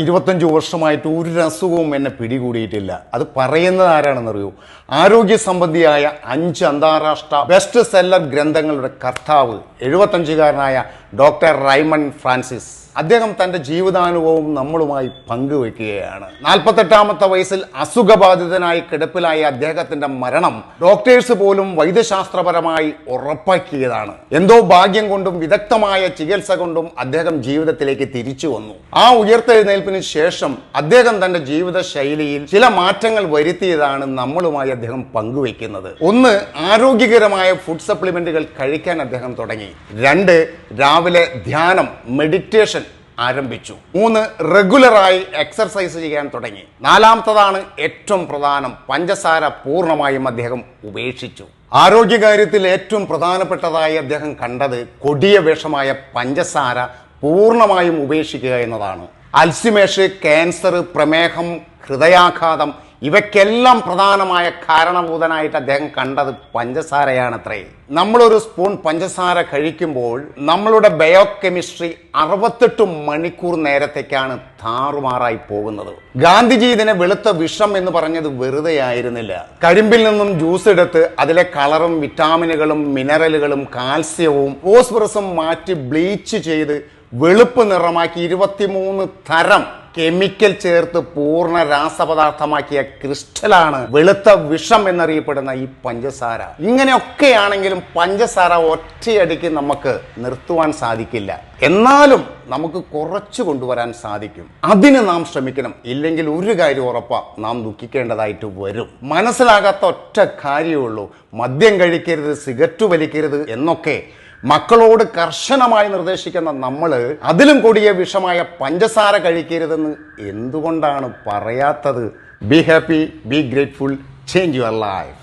ഇരുപത്തഞ്ച് വർഷമായിട്ട് ഒരു അസുഖവും എന്നെ പിടികൂടിയിട്ടില്ല. അത് പറയുന്നത് ആരാണെന്നറിയൂ? ആരോഗ്യ സംബന്ധിയായ അഞ്ച് അന്താരാഷ്ട്ര ബെസ്റ്റ് സെല്ലർ ഗ്രന്ഥങ്ങളുടെ കർത്താവ് എഴുപത്തഞ്ചുകാരനായ ഡോക്ടർ റൈമൺ ഫ്രാൻസിസ്. അദ്ദേഹം തന്റെ ജീവിതാനുഭവം നമ്മളുമായി പങ്കുവെക്കുകയാണ്. നാൽപ്പത്തെട്ടാമത്തെ വയസ്സിൽ അസുഖബാധിതനായി കിടപ്പിലായ അദ്ദേഹത്തിന്റെ മരണം ഡോക്ടേഴ്സ് പോലും വൈദ്യശാസ്ത്രപരമായി ഉറപ്പാക്കിയതാണ്. എന്തോ ഭാഗ്യം കൊണ്ടും വിദഗ്ധമായ ചികിത്സ കൊണ്ടും അദ്ദേഹം ജീവിതത്തിലേക്ക് തിരിച്ചു വന്നു. ആ ഉയർത്തെഴുന്നേൽപ്പിന് ശേഷം അദ്ദേഹം തന്റെ ജീവിത ശൈലിയിൽ ചില മാറ്റങ്ങൾ വരുത്തിയതാണ് നമ്മളുമായി അദ്ദേഹം പങ്കുവെക്കുന്നത്. ഒന്ന് ആരോഗ്യകരമായ ഫുഡ് സപ്ലിമെന്റുകൾ കഴിക്കാൻ അദ്ദേഹം തുടങ്ങി. രണ്ട് രാവിലെ ധ്യാനം മെഡിറ്റേഷൻ ആരംഭിച്ചു. മൂന്ന് റെഗുലറായി എക്സർസൈസ് ചെയ്യാൻ തുടങ്ങി. നാലാമത്തതാണ് ഏറ്റവും പ്രധാനം പഞ്ചസാര പൂർണമായും അദ്ദേഹം ഉപേക്ഷിച്ചു. ആരോഗ്യകാര്യത്തിൽ ഏറ്റവും പ്രധാനപ്പെട്ടതായി അദ്ദേഹം കണ്ടത് കൊടിയ വിഷമായ പഞ്ചസാര പൂർണമായും ഉപേക്ഷിക്കുക എന്നതാണ്. അൽസിമേഷ് ക്യാൻസർ പ്രമേഹം ഹൃദയാഘാതം ഇവയ്ക്കെല്ലാം പ്രധാനമായ കാരണഭൂതനായിട്ട് അദ്ദേഹം കണ്ടത് പഞ്ചസാരയാണത്രേ. നമ്മളൊരു സ്പൂൺ പഞ്ചസാര കഴിക്കുമ്പോൾ നമ്മളുടെ ബയോ കെമിസ്ട്രി അറുപത്തെട്ട് മണിക്കൂർ നേരത്തേക്കാണ് താറുമാറായി പോകുന്നത്. ഗാന്ധിജി ഇതിനെ വെളുത്ത വിഷം എന്ന് പറഞ്ഞത് വെറുതെ ആയിരുന്നില്ല. കരിമ്പിൽ നിന്നും ജ്യൂസ് എടുത്ത് അതിലെ കളറും വിറ്റാമിനുകളും മിനറലുകളും കാൽസ്യവും ഫോസ്ഫറസും മാറ്റി ബ്ലീച്ച് ചെയ്ത് വെളുപ്പ് നിറമാക്കി ഇരുപത്തിമൂന്ന് തരം കെമിക്കൽ ചേർത്ത് പൂർണ രാസപദാർത്ഥമാക്കിയ ക്രിസ്റ്റലാണ് വെളുത്ത വിഷം എന്നറിയപ്പെടുന്ന ഈ പഞ്ചസാര. ഇങ്ങനെയൊക്കെയാണെങ്കിലും പഞ്ചസാര ഒറ്റയടിക്ക് നമുക്ക് നിർത്തുവാൻ സാധിക്കില്ല. എന്നാലും നമുക്ക് കുറച്ചു കൊണ്ടുവരാൻ സാധിക്കും. അതിന് നാം ശ്രമിക്കണം. ഇല്ലെങ്കിൽ ഒരു കാര്യം ഉറപ്പാ നാം ദുഃഖിക്കേണ്ടതായിട്ട് വരും. മനസ്സിലാകാത്ത ഒറ്റ കാര്യമുള്ളൂ മദ്യം കഴിക്കരുത് സിഗരറ്റ് വലിക്കരുത് എന്നൊക്കെ മക്കളോട് കർശനമായി നിർദ്ദേശിക്കുന്ന നമ്മൾ അതിലും കൂടിയ വിഷമായ പഞ്ചസാര കഴിക്കരുതെന്ന് എന്തുകൊണ്ടാണ് പറയാത്തത്? Be happy be grateful change your life